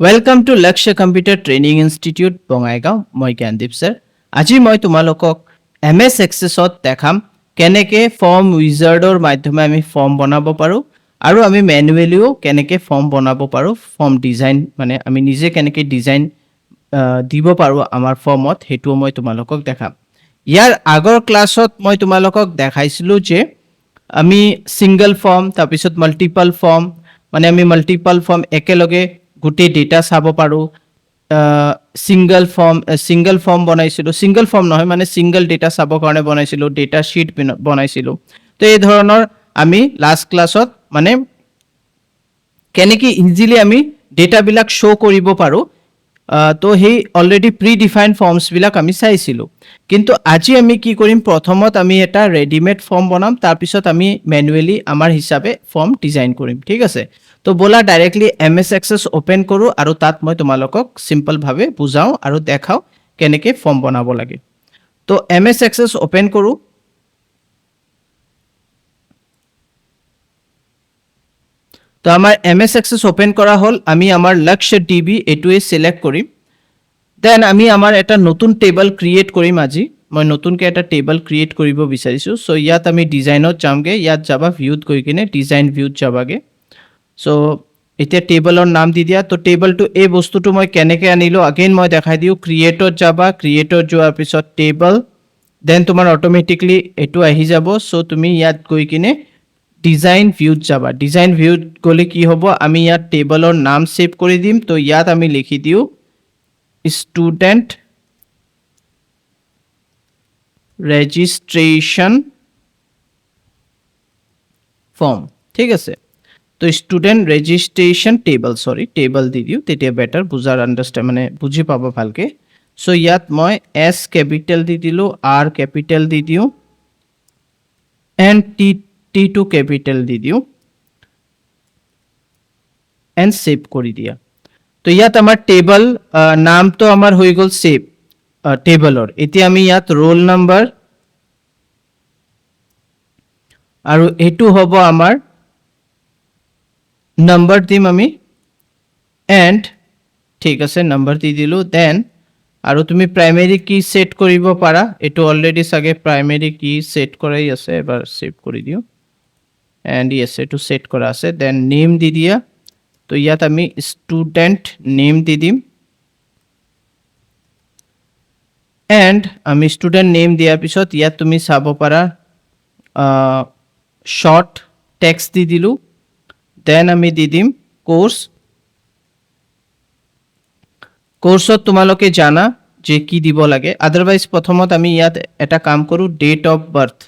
Welcome to Lakshya computer training institute Bongaigaon মই Gyandeep sir আজি মই তোমালোকক এম এছ এক্সেছত দেখাম কেনেকৈ ফৰ্ম উইজাৰ্ডৰ মাধ্যমে আমি ফৰ্ম বনাব পাৰোঁ আৰু আমি মেনুৱেলিও কেনেকৈ ফৰ্ম বনাব পাৰোঁ ফৰ্ম ডিজাইন মানে আমি নিজে কেনেকৈ ডিজাইন দিব পাৰোঁ আমাৰ ফৰ্মত সেইটোও মই তোমালোকক দেখাম ইয়াৰ আগৰ ক্লাছত মই তোমালোকক দেখাইছিলোঁ যে আমি ছিংগল ফৰ্ম তাৰপিছত মাল্টিপল ফৰ্ম মানে আমি মাল্টিপল ফৰ্ম একেলগে গোটেই ডেটা চাব পাৰোঁ। ছিংগল ফৰ্ম ছিংগল ফৰ্ম বনাইছিলোঁ। ছিংগল ফৰ্ম নহয় মানে ছিংগল ডেটা চাবৰ কাৰণে বনাইছিলোঁ ডেটা শ্বীট বনাইছিলোঁ। তো এই ধৰণৰ আমি লাষ্ট ক্লাছত মানে কেনেকৈ ইজিলি আমি ডেটাবিলাক শ্ব' কৰিব পাৰোঁ তো সেই অলৰেডি প্ৰি ডিফাইন ফৰ্মছবিলাক আমি চাইছিলোঁ। কিন্তু আজি আমি কি কৰিম? প্ৰথমত আমি এটা ৰেডিমেড ফৰ্ম বনাম তাৰপিছত আমি মেনুৱেলি আমাৰ হিচাপে ফৰ্ম ডিজাইন কৰিম, ঠিক আছে? তো ব'লা directly M S access open কৰোঁ আৰু তাত মই তোমালোকক চিম্পলভাৱে বুজাওঁ আৰু দেখাওঁ কেনেকৈ ফৰ্ম বনাব লাগে। তো এম এছ এক্সেছ অ'পেন কৰোঁ তো আমাৰ এম এছ এক্সেছ অ'পেন কৰা হ'ল, আমি আমাৰ লক্ষ্য ডি বি এইটোৱে চিলেক্ট কৰিম দেন আমি আমাৰ এটা নতুন টেবল ক্ৰিয়েট কৰিম আজি মই নতুনকৈ এটা টেবল ক্ৰিয়েট কৰিব বিচাৰিছোঁ। চ' ইয়াত আমি ডিজাইনত যামগৈ। ইয়াত যাবা ভিউত গৈ কিনে ডিজাইন ভিউত যাবাগৈ। চ' এতিয়া টেবলৰ নাম দি দিয়া। তো টেবলটো এই বস্তুটো মই কেনেকৈ আনিলোঁ? আগেইন মই দেখাই দিওঁ। ক্ৰিয়েটত যাবা। ক্ৰিয়েটত যোৱাৰ পিছত টেবল দেন তোমাৰ অট'মেটিকলি এইটো আহি যাব। চ' তুমি ইয়াত গৈ কিনে ডিজাইন ভিউত যাবা। ডিজাইন ভিউত গ'লে কি হ'ব? আমি ইয়াত টেবলৰ নাম ছেভ কৰি দিম। তো ইয়াত আমি লিখি দিওঁ ষ্টুডেণ্ট ৰেজিষ্ট্ৰেশ্যন ফৰ্ম ঠিক আছে? তো student registration table sorry table দি দিওঁ। তেতিয়া বেটাৰ বুজাৰ আণ্ডাৰষ্টেণ্ড মানে বুজি পাব ভালকৈ। চ' ইয়াত মই এছ কেপিটেল দি দিলোঁ আৰ কেপিটেল দি দিওঁ। And T T two capital দি দিওঁ। এণ্ড ছেভ কৰি দিয়া। তো ইয়াত আমাৰ টেবল নামটো আমাৰ হৈ গ'ল ছেভ টেবলৰ এতিয়া আমি ইয়াত ৰোল নাম্বাৰ আৰু এইটো হ'ব আমাৰ নম্বৰ দিম আমি। এণ্ড ঠিক আছে নম্বৰ দি দিলোঁ। দেন আৰু তুমি প্ৰাইমেৰী কি ছেট কৰিব পাৰা। এইটো অলৰেডি চাগে প্ৰাইমেৰী কি ছেট কৰাই আছে, এবাৰ ছেভ কৰি দিওঁ। এণ্ড য়েছ এইটো ছেট কৰা আছে। দেন নেম দি দিয়া, তো ইয়াত আমি ষ্টুডেণ্ট নেম দি দিম। এণ্ড আমি ষ্টুডেণ্ট নেম দিয়াৰ পিছত ইয়াত তুমি চাব পাৰা শ্বৰ্ট টেক্স দি দিলোঁ। দেন আমি দি দিম কোৰ্চ কোৰ্চত তোমালোকে জানা যে কি দিব লাগে। আদাৰৱাইজ প্ৰথমত আমি ইয়াত এটা কাম কৰোঁ date of birth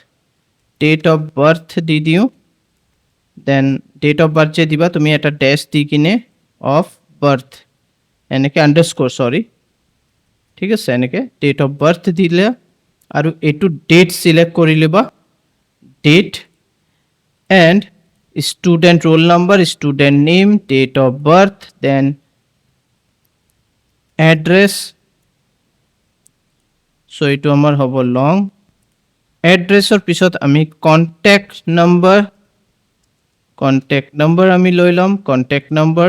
date of birth দি দিওঁ। দেন ডেট অফ বাৰ্থ যে দিবা তুমি এটা ডেছ দি কিনে অফ বাৰ্থ এনেকৈ আণ্ডাৰস্ক'ৰ চৰি ঠিক আছে এনেকৈ ডেট অফ বাৰ্থ দিলে আৰু এইটো ডেট চিলেক্ট কৰি ল'বা date and student roll number student name date of birth then address so' এইটো আমাৰ হ'ব লং এড্ৰেছৰ পিছত আমি কণ্টেক্ট নম্বৰ কণ্টেক্ট নম্বৰ আমি লৈ ল'ম কণ্টেক্ট নম্বৰ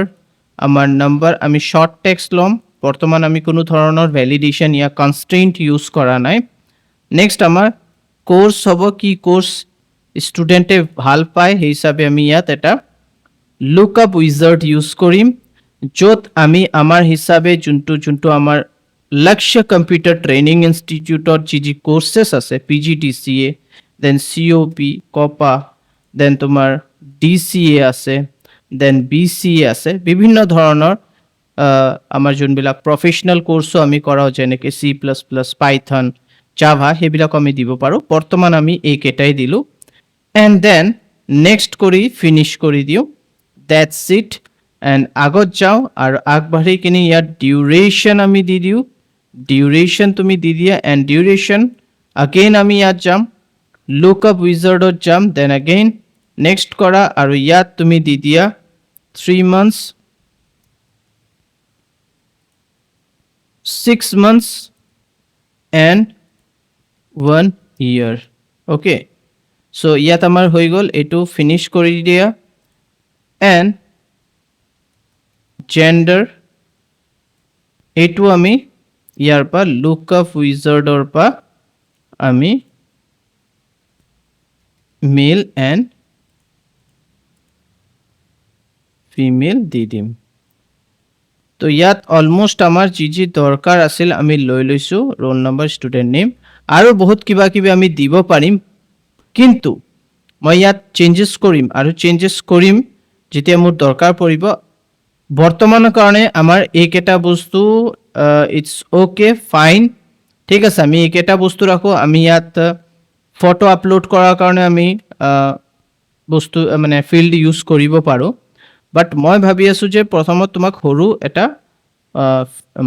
আমাৰ নম্বৰ আমি শ্বৰ্ট টেক্সট ল'ম। বৰ্তমান আমি কোনো ধৰণৰ ভেলিডেশ্যন ইয়া কনষ্ট্ৰেইণ্ট ইউজ কৰা নাই। নেক্সট আমাৰ কোৰ্চ হ'ব, কি কোৰ্চ ষ্টুডেণ্টে ভালো পায়, সেই হিচাপে আমি ইয়াত এটা লুক আপ উইজাৰ্ড ইউজ কৰিম, য'ত আমি আমাৰ হিচাপে যোনটো যোনটো আমাৰ লক্ষ্য কম্পিউটাৰ ট্ৰেইনিং ইনষ্টিটিউটত যি যি কৰ্চেছ আছে P G D C A then C O' P COPA then তোমাৰ ডি চি এ আছে দেন বি চি এ আছে, বিভিন্ন ধৰণৰ আমাৰ যোনবিলাক প্ৰফেচনেল কৰ্চো আমি কৰাওঁ যেনেকৈ C plus plus Python Java সেইবিলাক আমি দিব পাৰোঁ বৰ্তমান আমি এইকেইটাই দিলোঁ। এণ্ড দেন নেক্সট কৰি ফিনিছ কৰি দিওঁ। ডেটছ ইট এণ্ড আগত যাওঁ আৰু আগবাঢ়ি কিনে ইয়াত ডিউৰেশ্যন আমি দি দিওঁ। ডিউৰেশ্যন তুমি দি দিয়া এণ্ড ডিউৰেশ্যন আগেইন আমি ইয়াত যাম। লুক আপ উইজাৰ্ডত যাম দেন আগেইন নেক্সট কৰা আৰু ইয়াত তুমি দি দিয়া three months six months and one year okay so' ইয়াত আমাৰ হৈ গ'ল, এইটো ফিনিছ কৰি দিয়া। এণ্ড জেণ্ডাৰ এইটো আমি ইয়াৰ পৰা লুক আপ উইজাৰ্ডৰ পৰা আমি মেল এণ্ড ফিমেল দি দিম। তো ইয়াত অলমষ্ট আমাৰ যি যি দৰকাৰ আছিল আমি লৈ লৈছোঁ ৰোল নম্বৰ ষ্টুডেণ্ট নেম আৰু বহুত কিবা কিবি আমি দিব পাৰিম। কিন্তু মই ইয়াত চেঞ্জেছ কৰিম আৰু চেঞ্জেছ কৰিম যেতিয়া মোৰ দৰকাৰ পৰিব। বৰ্তমানৰ কাৰণে আমাৰ এইকেইটা বস্তু ইটছ অ'কে ফাইন ঠিক আছে, আমি এইকেইটা বস্তু ৰাখোঁ। আমি ইয়াত ফটো আপলোড কৰাৰ কাৰণে আমি বস্তু মানে ফিল্ড ইউজ কৰিব পাৰোঁ। বাট মই ভাবি আছোঁ যে প্ৰথমত তোমাক সৰু এটা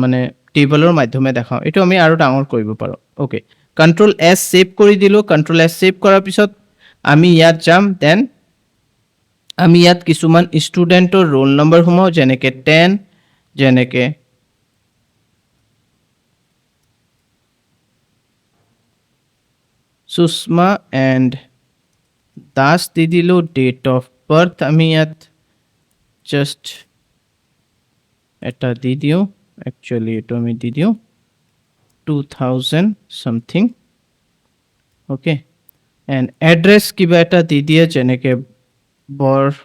মানে টেবলৰ মাধ্যমে দেখাওঁ। এইটো আমি আৰু ডাঙৰ কৰিব পাৰোঁ। অ'কে কণ্ট্ৰল এছ ছেভ কৰি দিলোঁ। কণ্ট্ৰল এছ ছেভ কৰাৰ পিছত আমি ইয়াত যাম। দেন আমি ইয়াত কিছুমান ষ্টুডেণ্টৰ ৰোল নম্বৰ সোমাওঁ, যেনেকৈ টেন যেনেকৈ সুষমা এণ্ড দাস দি দিলোঁ ডেট অফ বাৰ্থ আমি ইয়াত জাষ্ট এটা দি দিওঁ। একচুৱেলি এইটো আমি দি দিওঁ। Two thousand something okay and address কিবা এটা দি দিয়ে, যেনেকৈ Borpara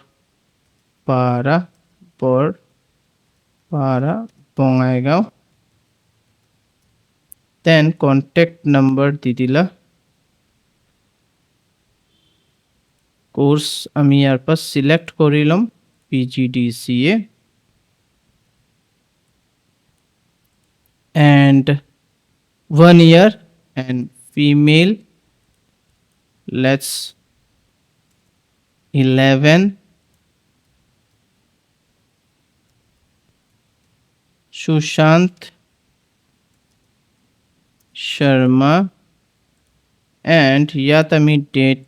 Borpara Bongaigaon. Then contact number দি দিলা। কোৰ্চ আমি ইয়াৰ পৰা চিলেক্ট কৰি ল'ম। P G D C A and one year and female, let's 11 Sushant Sharma and ইয়াত আমি ডেট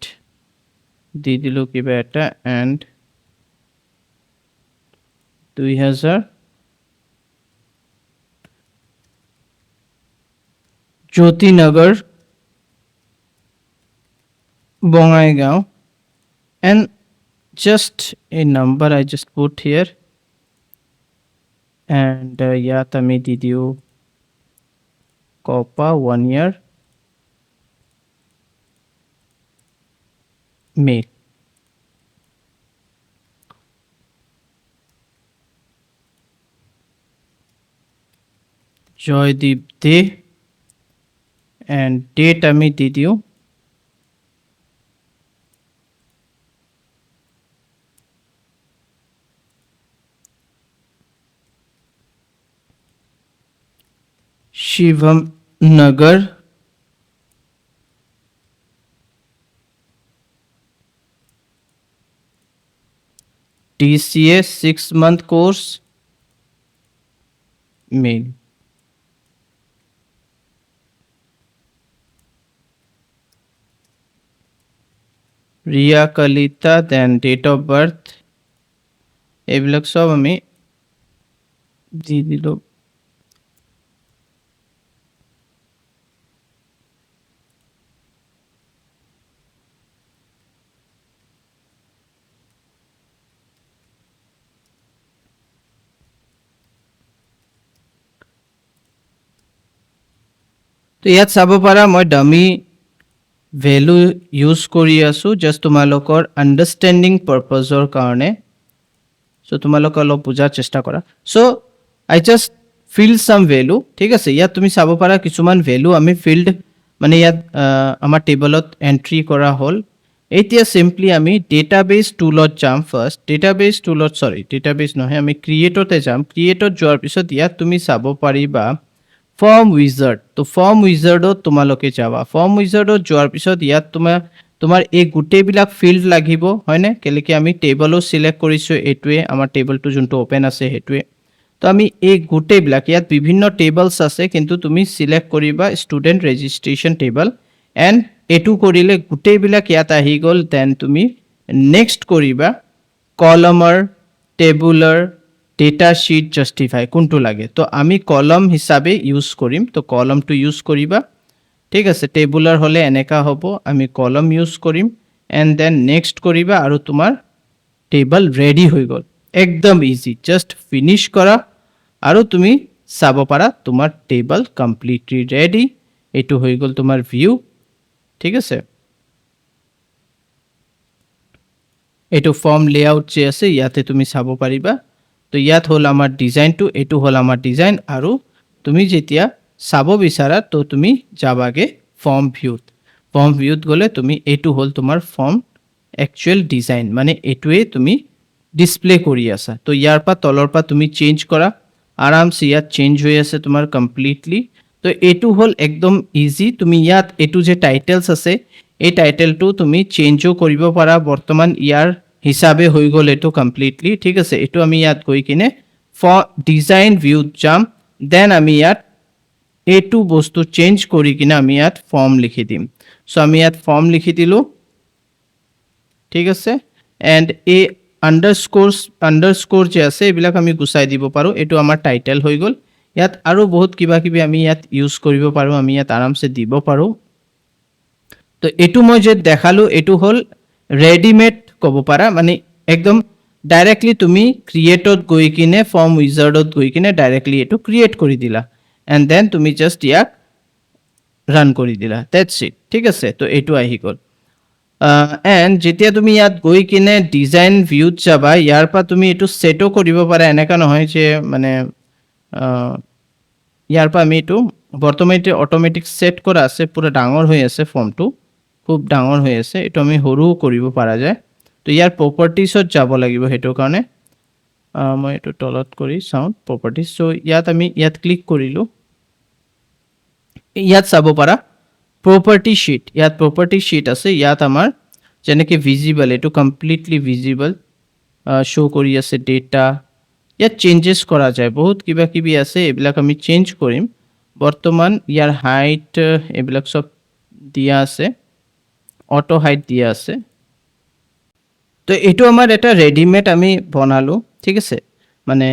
দি দিলোঁ কিবা এটা অ্যান্ড দুই হাজাৰ Jyotinagar, Bongaigaon, and just a number I just put here. And uh, yeah, Tami did you Copa one year male. Joydeep De. And date আমি দি দিওঁ শিবম নগর TCA six month course mail Riya Kalita then date of birth এইবিলাক চব আমি দি দিলোঁ তো ইয়াত চাব পাৰা মই ডামি ভেলু ইউজ কৰি আছোঁ জাষ্ট তোমালোকৰ আণ্ডাৰষ্টেণ্ডিং পাৰ্পজৰ কাৰণে চ' তোমালোকে অলপ বুজাৰ চেষ্টা কৰা চ' আই জাষ্ট ফিল্ড চাম ভেলু ঠিক আছে ইয়াত তুমি চাব পাৰা কিছুমান ভেলু আমি ফিল্ড মানে ইয়াত আমাৰ টেবলত এণ্ট্ৰি কৰা হ'ল এতিয়া চিম্পলি আমি ডেটাবেছ টুলত যাম ফাৰ্ষ্ট ডেটাবেছ টুলত চৰি ডেটাবেছ নহয় আমি ক্ৰিয়েটতে যাম ক্ৰিয়েটত যোৱাৰ পিছত ইয়াত তুমি চাব পাৰিবা ফৰ্ম উইজাৰ্ড তো ফৰ্ম উইজাৰ্ডত তোমালোকে যাবা ফৰ্ম উইজাৰ্ডত যোৱাৰ পিছত ইয়াত তোমাৰ তোমাৰ এই গোটেইবিলাক ফিল্ড লাগিব, হয়নে? কেলেকি আমি টেবলো চিলেক্ট কৰিছোঁ এইটোৱে, আমাৰ টেবলটো যোনটো অ'পেন আছে সেইটোৱে। তো আমি এই গোটেইবিলাক, ইয়াত বিভিন্ন টেবলছ আছে, কিন্তু তুমি চিলেক্ট কৰিবা ষ্টুডেণ্ট ৰেজিষ্ট্ৰেশ্যন টেবল এণ্ড এইটো কৰিলে গোটেইবিলাক ইয়াত আহি গ'ল দেন তুমি নেক্সট কৰিবা কলমৰ টেবুলাৰ ডেটা শ্বীট জাষ্টিফাই কোনটো লাগে? তো আমি কলম হিচাপে ইউজ কৰিম। তো কলমটো ইউজ কৰিবা। ঠিক আছে টেবুলাৰ হ'লে এনেকা হ'ব। আমি কলম ইউজ কৰিম। এণ্ড দেন নেক্সট কৰিবা আৰু তোমাৰ টেবল ৰেডি হৈ গ'ল। একদম ইজি জাষ্ট ফিনিছ কৰা। আৰু তুমি চাব পাৰা, তোমাৰ টেবল কমপ্লিটলি ৰেডি এইটো হৈ গ'ল তোমাৰ ভিউ ঠিক আছে? এইটো ফৰ্ম লেআউট যে আছে, ইয়াতে তুমি চাব পাৰিবা। তো ইয়াত হ'ল আমাৰ ডিজাইনটো এইটো হ'ল আমাৰ ডিজাইন আৰু তুমি যেতিয়া চাব বিচাৰা, তো তুমি যাবাগে ফৰ্ম ভিউত ফৰ্ম ভিউত গ'লে তুমি, এইটো হ'ল তোমাৰ ফৰ্ম একচুৱেল ডিজাইন মানে এইটোৱে তুমি ডিছপ্লে কৰি আছা। তো ইয়াৰ পৰা তলৰ পৰা তুমি চেঞ্জ কৰা, আৰামছে ইয়াত চেঞ্জ হৈ আছে তোমাৰ কমপ্লিটলি তো এইটো হ'ল একদম ইজি তুমি ইয়াত এইটো যে টাইটেলছ আছে, এই টাইটেলটো তুমি চেঞ্জো কৰিব পাৰা। বৰ্তমান ইয়াৰ হিচাপে হৈ গ'ল এইটো কমপ্লিটলি ঠিক আছে? এইটো আমি ইয়াত গৈ কিনে ফ ডিজাইন ভিউত যাম দেন আমি ইয়াত এইটো বস্তু চেঞ্জ কৰি কিনে আমি ইয়াত ফৰ্ম লিখি দিম। চ' আমি ইয়াত ফৰ্ম লিখি দিলোঁ, ঠিক আছে? এণ্ড এই আণ্ডাৰ স্ক'ৰ্ছ যে আছে, এইবিলাক আমি গুচাই দিব পাৰোঁ। এইটো আমাৰ টাইটেল হৈ গ'ল। ইয়াত আৰু বহুত কিবা কিবি আমি ইয়াত ইউজ কৰিব পাৰোঁ, আমি ইয়াত আৰামছে দিব পাৰোঁ। তো এইটো মই যে দেখালোঁ, এইটো হ'ল ৰেডিমেড ক'ব পাৰা। মানে একদম ডাইৰেক্টলি তুমি ক্ৰিয়েটত গৈ কিনে ফৰ্ম উইজাৰ্ডত গৈ কিনে ডাইৰেক্টলি এইটো ক্ৰিয়েট কৰি দিলা। এণ্ড দেন তুমি জাষ্ট ইয়াক ৰান কৰি দিলা। ডেটছ ইট ঠিক আছে? তো এইটো আহি গ'ল। এণ্ড যেতিয়া তুমি ইয়াত গৈ কিনে ডিজাইন ভিউত যাবা, ইয়াৰ পৰা তুমি এইটো ছেটো কৰিব পাৰা। এনেকুৱা নহয় যে মানে ইয়াৰ পৰা আমি এইটো বৰ্তমান এতিয়া অট'মেটিক ছেট কৰা আছে, পূৰা ডাঙৰ হৈ আছে ফৰ্মটো খুব ডাঙৰ হৈ আছে। এইটো আমি সৰুও কৰিব পৰা যায়। তো ইয়াৰ প্ৰপাৰ্টিছত যাব লাগিব সেইটো কাৰণে। মই এইটো তলত কৰি চাওঁ প্ৰপাৰ্টিজ চ' ইয়াত আমি ইয়াত ক্লিক কৰিলোঁ। ইয়াত চাব পাৰা প্ৰপাৰ্টি শ্বীট ইয়াত প্ৰপাৰ্টি শ্বীট আছে। ইয়াত আমাৰ যেনেকৈ ভিজিবল এইটো কমপ্লিটলি ভিজিবল শ্ব' কৰি আছে ডেটা ইয়াত চেঞ্জেছ কৰা যায়। বহুত কিবা কিবি আছে, এইবিলাক আমি চেঞ্জ কৰিম। বৰ্তমান ইয়াৰ হাইট এইবিলাক চব দিয়া আছে। অটো হাইট দিয়া আছে। তো এইটো আমাৰ এটা ৰেডিমেড আমি বনালোঁ, ঠিক আছে? মানে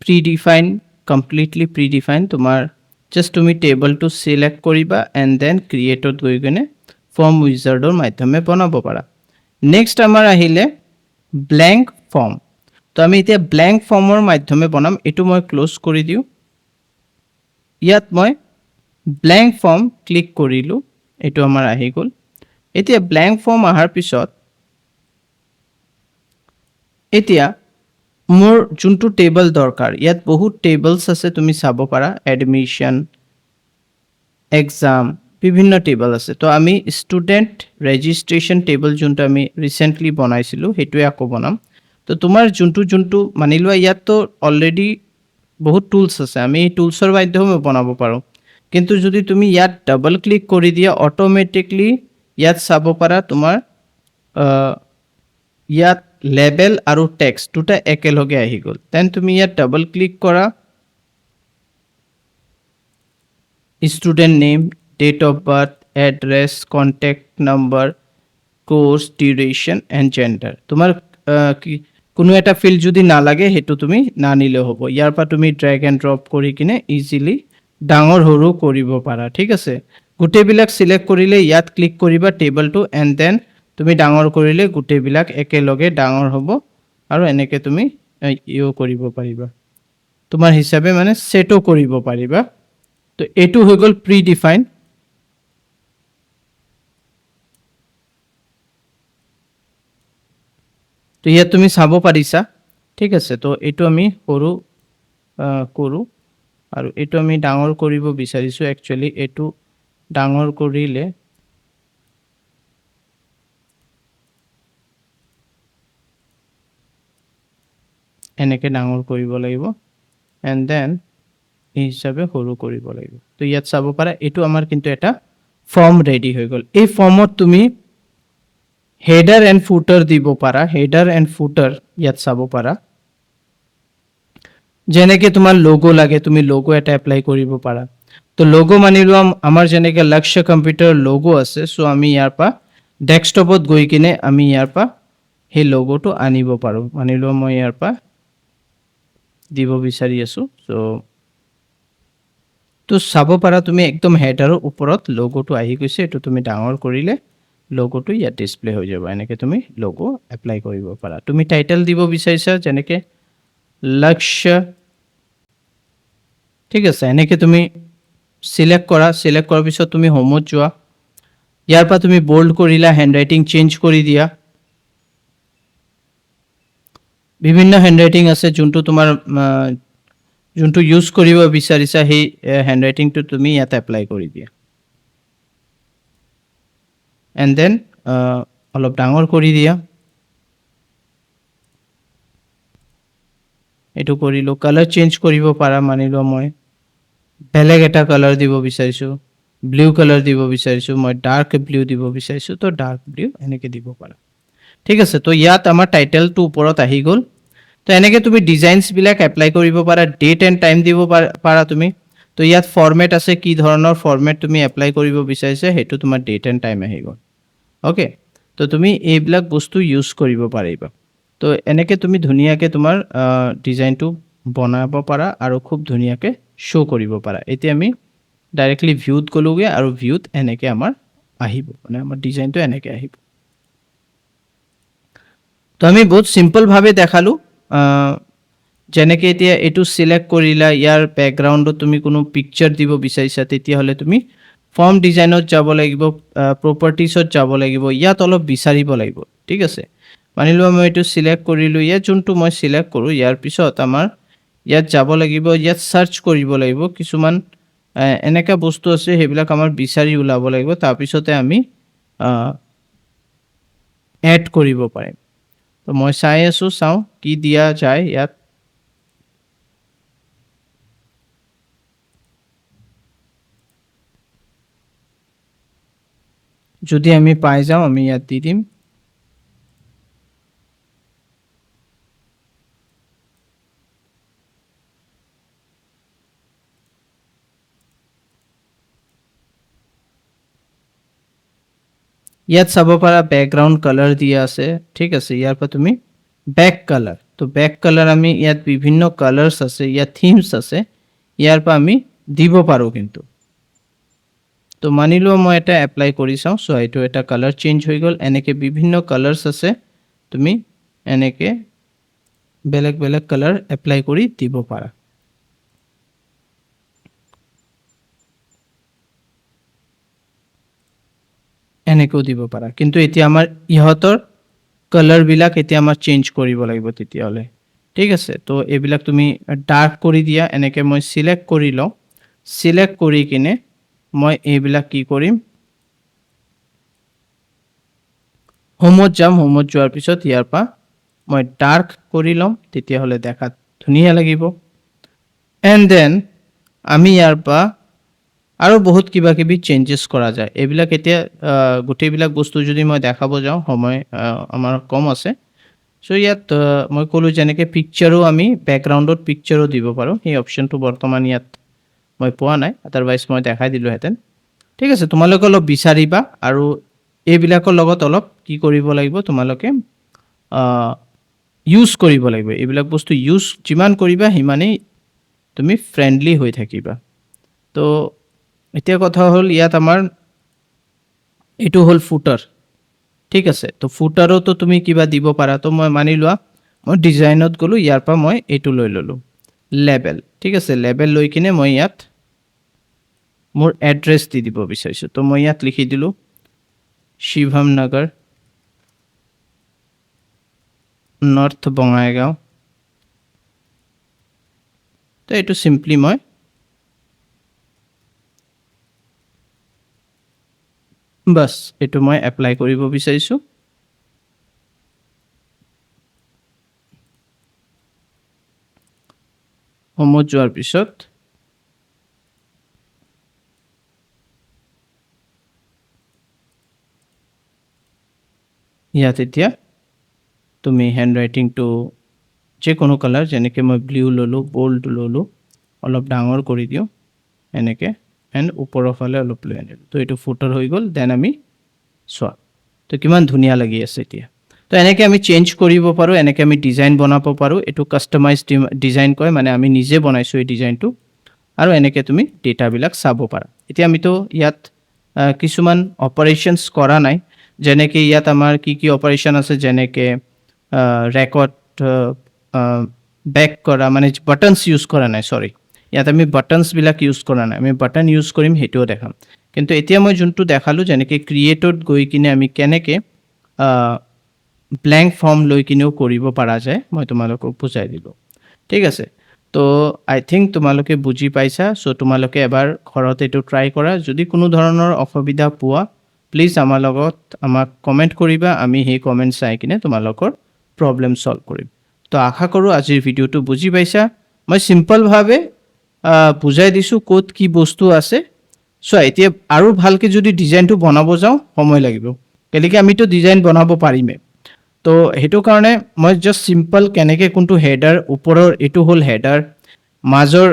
predefine completely predefine তোমাৰ জাষ্ট তুমি টেবলটো চিলেক্ট কৰিবা এণ্ড দেন ক্ৰিয়েটত গৈ কিনে ফৰ্ম উইজাৰ্ডৰ মাধ্যমে বনাব পাৰা। নেক্সট আমাৰ আহিলে ব্লেংক ফৰ্ম তো আমি এতিয়া ব্লেংক ফৰ্মৰ মাধ্যমে বনাম এইটো মই ক্ল'জ কৰি দিওঁ। ইয়াত মই ব্লেংক ফৰ্ম ক্লিক কৰিলোঁ এইটো আমাৰ আহি গ'ল। এতিয়া ব্লেংক ফৰ্ম অহাৰ পিছত এতিয়া মোৰ যোনটো টেবল দৰকাৰ, ইয়াত বহুত টেবলছ আছে, তুমি চাব পাৰা। এডমিশ্যন এক্সাম বিভিন্ন টেবল আছে। তো আমি ষ্টুডেণ্ট ৰেজিষ্ট্ৰেশ্যন টেবল যোনটো আমি ৰিচেণ্টলি বনাইছিলোঁ, সেইটোৱে আকৌ বনাম। তো তোমাৰ যোনটো যোনটো মানি লোৱা ইয়াততো অলৰেডি বহুত টুলছ আছে। আমি এই টুলছৰ মাধ্যমে বনাব পাৰোঁ। কিন্তু যদি তুমি ইয়াত ডাবল ক্লিক কৰি দিয়া অট'মেটিকলি ইয়াত চাব পাৰা তোমাৰ ইয়াত লেবেল আৰু টেক্সট দুটা একেলগে আহি গ'ল। দেন তুমি ইয়াত ডাবল ক্লিক কৰা। Student name date of birth address contact number course duration and gender তোমাৰ কোনো এটা ফিল্ড যদি নালাগে সেইটো তুমি নানিলেও হ'ব। ইয়াৰ পৰা তুমি ড্ৰেগ এণ্ড ড্ৰপ কৰি কিনে ইজিলি ডাঙৰ সৰু কৰিব পাৰা। ঠিক আছে? গোটেইবিলাক চিলেক্ট কৰিলে ইয়াত ক্লিক কৰিবা টেবলটো এণ্ড দেন তুমি ডাঙৰ কৰিলে গোটেইবিলাক একেলগে ডাঙৰ হ'ব আৰু এনেকৈ তুমি ইও কৰিব পাৰিবা। তোমাৰ হিচাপে মানে ছেটো কৰিব পাৰিবা। তো এইটো হৈ গ'ল প্ৰি ডিফাইন তো ইয়াত তুমি চাব পাৰিছা, ঠিক আছে, তো এইটো আমি সৰু কৰোঁ আৰু এইটো আমি ডাঙৰ কৰিব বিচাৰিছোঁ। একচুৱেলি এইটো ডাঙৰ কৰিলে এনেকৈ ডাঙৰ কৰিব লাগিব এণ্ড দেন এই হিচাপে সৰু কৰিব লাগিব। তো ইয়াত চাব পাৰা এইটো আমাৰ কিন্তু এটা ফৰ্ম ৰেডি হৈ গ'ল। এই ফৰ্মত তুমি হেডাৰ এণ্ড ফুটাৰ দিব পাৰা হেডাৰ এণ্ড ফুটাৰ ইয়াত চাব পাৰা। যেনেকে তোমাৰ লোগো লাগে তুমি লোগো এটা এপ্লাই কৰিব পাৰা। তো লোগো মানি লোৱা আমাৰ যেনেকে লক্ষ্য কম্পিউটাৰ লোগো আছে চ' আমি ইয়াৰ পৰা ডেস্কটপত গৈ কিনে আমি ইয়াৰ পৰা সেই লোগোটো আনিব পাৰোঁ। মানি লোৱা মই ইয়াৰ পৰা দিব বিচাৰি আছোঁ চ' তো চাব পাৰা তুমি একদম হেডাৰৰ ওপৰত লোগোটো আহি গৈছে, এইটো তুমি ডাঙৰ কৰিলে লোগোটো ইয়াত ডিছপ্লে হৈ যাব, এনেকৈ তুমি লোগো এপ্লাই কৰিব পাৰা। তুমি টাইটেল দিব বিচাৰিছা, যেনেকৈ লক্ষ্য, ঠিক আছে, এনেকৈ তুমি চিলেক্ট কৰা চিলেক্ট কৰাৰ পিছত তুমি হোমত যোৱা। ইয়াৰ পৰা তুমি বল্ড কৰিলা হেণ্ড ৰাইটিং চেঞ্জ কৰি দিয়া। বিভিন্ন হেণ্ড ৰাইটিং আছে, যোনটো তোমাৰ যোনটো ইউজ কৰিব বিচাৰিছা, সেই হেণ্ড ৰাইটিংটো তুমি ইয়াত এপ্লাই কৰি দিয়া। এণ্ড দেন অলপ ডাঙৰ কৰি দিয়া। এইটো কৰিলোঁ কালাৰ চেঞ্জ কৰিব পাৰা, মানি লোৱা মই। বেলেগ এটা কালাৰ দিব বিচাৰিছোঁ। ব্লু কালাৰ দিব বিচাৰিছোঁ। মই ডাৰ্ক ব্লু দিব বিচাৰিছোঁ। তো ডাৰ্ক ব্লু এনেকৈ দিব পাৰা। ঠিক আছে, তো ইয়াত আমাৰ টাইটেলটো ওপৰত আহি গ'ল। তো এনেকৈ তুমি ডিজাইনছবিলাক এপ্লাই কৰিব পাৰা ডেট এণ্ড টাইম দিব পাৰা- তুমি। তো ইয়াত ফৰ্মেট আছে, কি ধৰণৰ ফৰ্মেট তুমি এপ্লাই কৰিব বিচাৰিছা, সেইটো তোমাৰ ডেট এণ্ড টাইম আহি গ'ল। অ'কে তো তুমি এইবিলাক বস্তু ইউজ কৰিব পাৰিবা। তো এনেকৈ তুমি ধুনীয়াকৈ তোমাৰ ডিজাইনটো বনাব পাৰা আৰু খুব ধুনীয়াকৈ শ্ব' কৰিব পাৰা। এতিয়া আমি ডাইৰেক্টলি ভিউত গ'লোগৈ আৰু ভিউত এনেকৈ আমাৰ আহিব। মানে আমাৰ ডিজাইনটো এনেকৈ আহিব। তো আমি বহুত চিম্পলভাৱে দেখালোঁ। যেনেকৈ এতিয়া এইটো চিলেক্ট কৰিলা ইয়াৰ বেকগ্ৰাউণ্ডত তুমি কোনো পিকচাৰ দিব বিচাৰিছা তেতিয়াহ'লে তুমি ফৰ্ম ডিজাইনত যাব লাগিব প্ৰপাৰ্টিছত যাব লাগিব ইয়াত অলপ বিচাৰিব লাগিব ঠিক আছে? মানি লোৱা মই এইটো চিলেক্ট কৰিলোঁ ইয়াত যোনটো মই চিলেক্ট কৰোঁ ইয়াৰ পিছত আমাৰ ইয়াত যাব লাগিব ইয়াত চাৰ্চ কৰিব লাগিব কিছুমান আহ, এনেকা বস্তু আছে সেইবিলাক আমাৰ বিচাৰি ওলাব লাগিব তাৰপিছতে আমি এড কৰিব পাৰিম। তো মই চাই আছোঁ, চাওঁ কি দিয়া যায় ইয়াত। যদি আমি পাই যাওঁ, আমি ইয়াত দি দিম। ইয়াত চাব পাৰা বেকগ্ৰাউণ্ড কালাৰ দিয়া আছে, ঠিক আছে? ইয়াৰ পৰা তুমি বেক কালাৰ তো বেক কালাৰ আমি ইয়াত বিভিন্ন কালাৰ্ছ আছে, ইয়াত থিমছ আছে, ইয়াৰ পৰা আমি দিব পাৰোঁ কিন্তু। তো মানি লোৱা, মই এটা এপ্লাই কৰি চাওঁ চ' এইটো এটা কালাৰ চেঞ্জ হৈ গ'ল, এনেকৈ বিভিন্ন কালাৰ্ছ আছে, তুমি এনেকৈ বেলেগ বেলেগ কালাৰ এপ্লাই কৰি দিব পাৰা। এনেকৈও দিব পাৰা। কিন্তু এতিয়া আমাৰ ইহঁতৰ কালাৰবিলাক এতিয়া আমাৰ চেঞ্জ কৰিব লাগিব তেতিয়াহ'লে। ঠিক আছে, তো এইবিলাক তুমি ডাৰ্ক কৰি দিয়া, এনেকৈ মই চিলেক্ট কৰি লওঁ। চিলেক্ট কৰি কিনে মই এইবিলাক কি কৰিম? হোমত যাম হোমত যোৱাৰ পিছত ইয়াৰ পৰা মই ডাৰ্ক কৰি ল'ম, তেতিয়াহ'লে দেখাত ধুনীয়া লাগিব। এণ্ড দেন আমি ইয়াৰ পৰা আৰু বহুত কিবা কিবি চেঞ্জেছ কৰা যায়। এইবিলাক এতিয়া গোটেইবিলাক বস্তু যদি মই দেখাব যাওঁ, সময় আমাৰ কম আছে। চ' ইয়াত মই ক'লোঁ যেনেকৈ পিকচাৰো আমি বেকগ্ৰাউণ্ডত পিকচাৰো দিব পাৰোঁ। সেই অপশ্যনটো বৰ্তমান ইয়াত মই পোৱা নাই। আদাৰৱাইজ মই দেখাই দিলোঁহেঁতেন। ঠিক আছে, তোমালোকে অলপ বিচাৰিবা আৰু এইবিলাকৰ লগত অলপ কি কৰিব লাগিব, তোমালোকে ইউজ কৰিব লাগিব। এইবিলাক বস্তু ইউজ যিমান কৰিবা, সিমানেই তুমি ফ্ৰেণ্ডলি হৈ থাকিবা। তো এতিয়া কথা হ'ল ইয়াত আমাৰ, এইটো হ'ল ফুটাৰ ঠিক আছে? তো ফুটাৰতো তুমি কিবা দিব পাৰা। তো মই মানি লোৱা, মই ডিজাইনত গ'লোঁ, ইয়াৰ পৰা মই এইটো লৈ ল'লোঁ। লেবেল ঠিক আছে? লেবেল লৈ কিনে মই ইয়াত মোৰ এড্ৰেছ দি দিব বিচাৰিছোঁ। তো মই ইয়াত লিখি দিলোঁ, শিৱম নগৰ, নৰ্থ বঙাইগাঁও। তো এইটো চিম্পলি মই বাছ এইটো মই এপ্লাই কৰিব বিচাৰিছোঁ। হোমত যোৱাৰ পিছত। ইয়াত এতিয়া তুমি হেণ্ড ৰাইটিংটো যিকোনো কালাৰ যেনেকৈ মই ব্লু ল'লোঁ বল্ড ল'লোঁ, অলপ ডাঙৰ কৰি দিওঁ, এনেকৈ। এণ্ড ওপৰৰ ফালে অলপ লৈ আনিলোঁ। তো এইটো ফুটাৰ হৈ গ'ল দেন আমি চোৱা। তো কিমান ধুনীয়া লাগি আছে এতিয়া। তো এনেকৈ আমি চেঞ্জ কৰিব পাৰোঁ, এনেকৈ আমি ডিজাইন বনাব পাৰোঁ। এইটো কাষ্টমাইজ ডিজাইন কয় মানে আমি নিজে বনাইছোঁ এই ডিজাইনটো আৰু এনেকৈ তুমি ডেটাবিলাক চাব পাৰা। এতিয়া আমিতো ইয়াত কিছুমান অপাৰেশ্যনছ কৰা নাই। যেনেকৈ ইয়াত আমাৰ কি কি অপাৰেশ্যন আছে, যেনেকৈ ৰেকৰ্ড বেক কৰা মানে বাটনছ ইউজ কৰা নাই চৰি ইয়াত আমি বাটনছবিলাক ইউজ কৰা নাই। আমি বাটন ইউজ কৰিম, সেইটোও দেখাম। কিন্তু এতিয়া মই যোনটো দেখালোঁ, যেনেকৈ ক্ৰিয়েটত গৈ কিনে আমি কেনেকৈ ব্লেংক ফৰ্ম লৈ কিনেও কৰিব পৰা যায়, মই তোমালোকক বুজাই দিলোঁ। ঠিক আছে? তো আই থিংক তোমালোকে বুজি পাইছা। চ' তোমালোকে এবাৰ ঘৰত এইটো ট্ৰাই কৰা। যদি কোনো ধৰণৰ অসুবিধা পোৱা প্লিজ আমাৰ লগত আমাক কমেণ্ট কৰিবা। আমি সেই কমেণ্ট চাই কিনে তোমালোকৰ প্ৰব্লেম ছল্ভ কৰিম। তো, আশা কৰোঁ আজিৰ ভিডিঅ'টো বুজি পাইছা। মই চিম্পলভাৱে বুজাই দিছোঁ ক'ত কি বস্তু আছে। চোৱা, এতিয়া আৰু ভালকৈ যদি ডিজাইনটো বনাব যাওঁ, সময় লাগিব। কেলেকি আমিতো ডিজাইন বনাব পাৰিমেই তো সেইটো কাৰণে মই জাষ্ট চিম্পল কেনেকৈ কোনটো হেডাৰ ওপৰৰ এইটো হ'ল হেডাৰ মাজৰ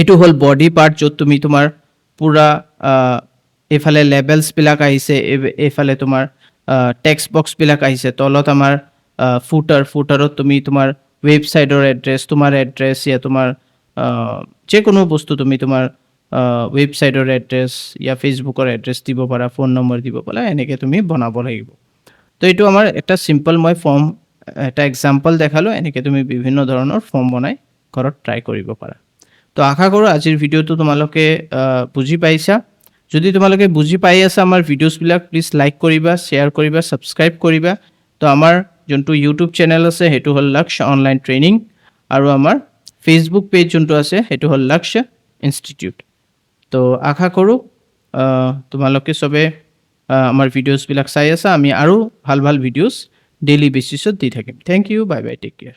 এইটো হ'ল বডি পাৰ্ট য'ত তুমি তোমাৰ পূৰা এইফালে লেবেলছবিলাক আহিছে, এই- এইফালে তোমাৰ টেক্সট বক্সবিলাক আহিছে, তলত আমাৰ ফুটাৰ ফুটাৰত তুমি তোমাৰ ৱেবছাইটৰ এড্ৰেছ তোমাৰ এড্ৰেছ ইয়া তোমাৰ আহ, যিকোনো বস্তু তুমি তোমাৰ ৱেবছাইটৰ এড্ৰেছ ইয়া ফেচবুকৰ এড্ৰেছ দিব পাৰা ফোন নম্বৰ দিব পাৰা এনেকৈ তুমি বনাব লাগিব। তো এইটো আমাৰ এটা চিম্পল মই ফৰ্ম এটা এক্সাম্পল দেখালোঁ এনেকৈ তুমি বিভিন্ন ধৰণৰ ফৰ্ম বনাই ঘৰত ট্ৰাই কৰিব পাৰা। তো আশা কৰোঁ আজিৰ ভিডিঅ'টো তোমালোকে বুজি পাইছা। যদি তোমালোকে বুজি পাই আছা আমাৰ ভিডিঅ'ছবিলাক প্লিজ লাইক কৰিবা শ্বেয়াৰ কৰিবা ছাবস্ক্ৰাইব কৰিবা। তো আমাৰ যোনটো ইউটিউব চেনেল আছে সেইটো হ'ল লক্ষ্য অনলাইন ট্ৰেইনিং আৰু আমাৰ ফেচবুক পেজ যোনটো আছে সেইটো হ'ল লক্ষ্য ইনষ্টিটিউট তো আশা কৰোঁ তোমালোকে চবে আমাৰ ভিডিঅ'ছবিলাক চাই আছা, আমি আৰু ভালো ভালো ভিডিঅ'ছ ডেইলি বেচিছত দি থাকিম। Thank you bye bye take care